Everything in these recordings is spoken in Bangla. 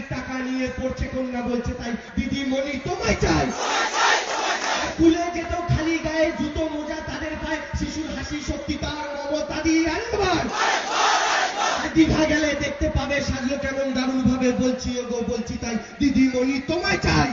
কন্যাশ্রীর টাকা নিয়ে পড়ছে, কন্যা বলছে, তাই দিদিমণি তোমায় চাই। স্কুলে যেত খালি গায়ে, জুতো মোজা তাদের পায়, শিশুর হাসি সত্যি তার মমতা দিয়ে আরেকবার দীঘা গেলে দেখতে পাবে, সাজলো কেমন দারুণ ভাবে বলছি গো বলছি, তাই দিদিমণি তোমায় চাই।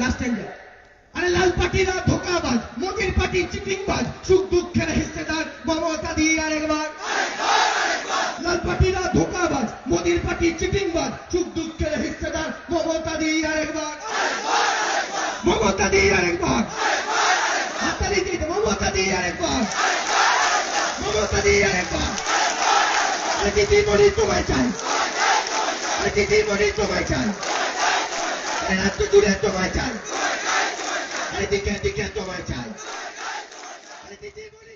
লাস্ট টাইম আরে লাল পাটিরা ধোকাবাজ মোদির পার্টি চিটিংবাজ, সুখ দুঃখের হিস্সেদার মমতা দিয়ে আরেকবার। মমতা দিয়ে আরেকবার হাতালি দিয়ে মমতা দিয়ে আরেকবার মমতা দিয়ে আরেকবার আরে দিদি মরি তোমায় চাই আরে দিদি মরি তোমায় চাই রাজ্য জুড়ে তোমায় চাই আরে দিকে দিকে তোমায় চাই আরে দিদি মরি